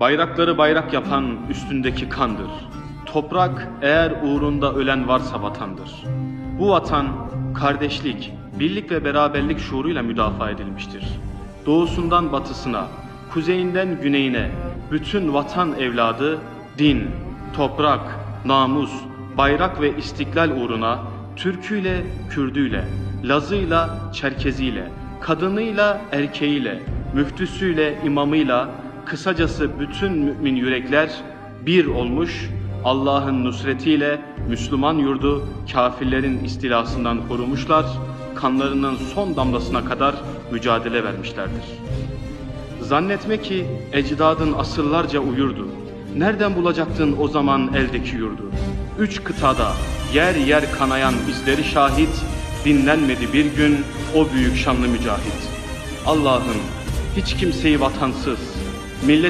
Bayrakları bayrak yapan üstündeki kandır. Toprak eğer uğrunda ölen varsa vatandır. Bu vatan kardeşlik, birlik ve beraberlik şuuruyla müdafaa edilmiştir. Doğusundan batısına, kuzeyinden güneyine bütün vatan evladı din, toprak, namus, bayrak ve istiklal uğruna Türküyle, Kürdüyle, Lazıyla, Çerkeziyle, kadınıyla, erkeğiyle, müftüsüyle, imamıyla, kısacası bütün mümin yürekler bir olmuş, Allah'ın nusretiyle Müslüman yurdu kafirlerin istilasından korumuşlar, kanlarının son damlasına kadar mücadele vermişlerdir. Zannetme ki ecdadın asırlarca uyurdu. Nereden bulacaktın o zaman eldeki yurdu? Üç kıtada yer yer kanayan izleri şahit, dinlenmedi bir gün o büyük şanlı mücahit. Allah'ım hiç kimseyi vatansız, millet